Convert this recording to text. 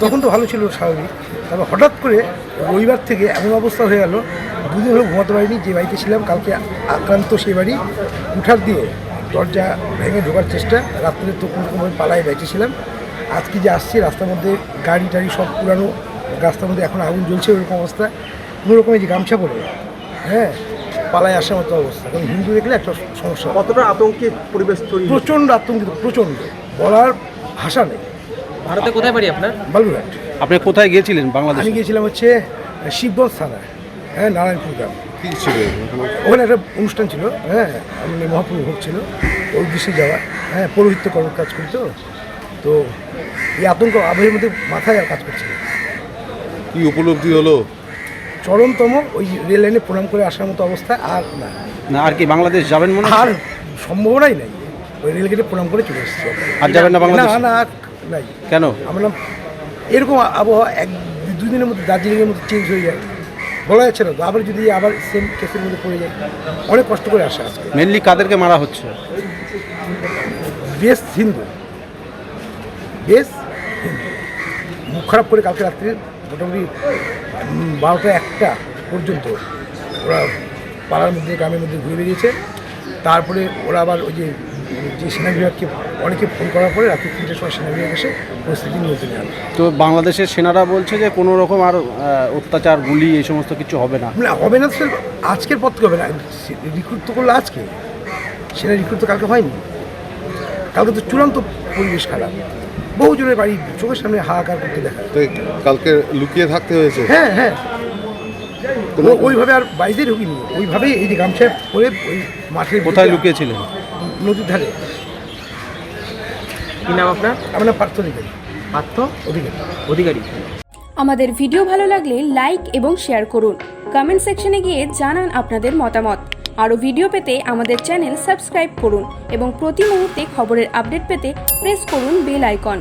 তখন তো ভালো ছিল স্বাভাবিক। তারপর হঠাৎ করে রবিবার থেকে এমন অবস্থা হয়ে গেল দুদিন হলো ঘুমাতে পারিনি যে বাড়িতে ছিলাম কালকে আক্রান্ত সেই বাড়ি। উঠার দিয়ে দরজা ভেঙে ঢোকার চেষ্টা রাত্রে তো কোনো রকমভাবে পালায় বেঁচেছিলাম আজকে যে আসছি রাস্তার মধ্যে গাড়ি টাড়ি সব পুরানো রাস্তার মধ্যে এখন আগুন জ্বলছে ওরকম অবস্থা। কোনো রকমের যে গামছা পরে হ্যাঁ পালায় আসার মতো অবস্থা। কারণ হিন্দু দেখলে একটা সমস্যা। কতটা আতঙ্কিত পরিবেশ তৈরি প্রচণ্ড আতঙ্কিত প্রচণ্ড। বলার ভাষা নেই। ভারতে কোথায় বাড়ি আপনার? বালুরঘাট আপনি কোথায় গিয়েছিলেন বাংলাদেশ? আমি গিয়েছিলাম হচ্ছে শিবগঞ্জ থানায় হ্যাঁ নারায়ণপুর গ্রাম। ছিল ওখানে একটা অনুষ্ঠান ছিল হ্যাঁ মানে মহাপ্রভু ভোগ ছিল ওই দেশে যাওয়া হ্যাঁ পৌরোহিত্য কর্ম কাজ করি তো। তো এই আতঙ্ক আবহের মধ্যে মাথায় আর কাজ করছে না। কি উপলব্ধি হলো? চরমতম ওই রেল লাইনে প্রণাম করে আসার মতো অবস্থা আর না। না আর কি বাংলাদেশ যাবেন মনে আর? সম্ভাবনাই নাই। ওই রেলগেটে প্রণাম করে চলে এসেছি। আর যাবেন না বাংলাদেশ? না না নাই। কেন? আমরা এরকম আবহাওয়া এক দুই দিনের মধ্যে দার্জিলিংয়ের মধ্যে চেঞ্জ হয়ে যায়। বলা যাচ্ছে না। আবার যদি আবার সেম কেসের মধ্যে পড়ে যায় অনেক কষ্ট করে আসা আজকে মেনলি কাদেরকে মারা হচ্ছে? বেশ হিন্দু। বেশ মুখ খারাপ করে কালকে রাত্রে মোটামুটি বারোটা একটা পর্যন্ত ওরা পাড়ার মধ্যে গ্রামের মধ্যে ঘুরে বেরিয়েছে তারপরে ওরা আবার ওই যে যে সেনা বিভাগকে অনেকে ফোন করার পরে রাত্রি তিনটের সময় সেনা বিভাগ এসে পরিস্থিতি নিয়ন্ত্রণে আনে তো বাংলাদেশের সেনারা বলছে যে কোনো রকম আর অত্যাচার গুলি এই সমস্ত কিছু হবে না। না হবে না স্যার আজকের পর থেকে হবে না। রিক্রুট তো করল আজকে। সেটা রিক্রুট তো কালকে হয়নি। কালকে তো চূড়ান্ত পরিবেশ খারাপ। বহু জনের বাড়ি চোখের সামনে হাহাকার করতে দেখা তো কালকে লুকিয়ে থাকতে হয়েছে? হ্যাঁ হ্যাঁ। ওইভাবে আর বাড়িতে ঢুকিনি। ওইভাবেই এই যে গামছা পরে ওই মাঠের কোথায় লুকিয়েছিলেন? নদীর ধারে। কি নাম আপনার? আমরা পার্থ অধিকারী। পার্থ অধিকারী। অধিকারী। আমাদের ভিডিও ভালো লাগলে লাইক এবং শেয়ার করুন। কমেন্ট সেকশনে গিয়ে জানান আপনাদের মতামত। আরও ভিডিও পেতে আমাদের চ্যানেল সাবস্ক্রাইব করুন এবং প্রতি মুহূর্তে খবরের আপডেট পেতে প্রেস করুন বেল আইকন।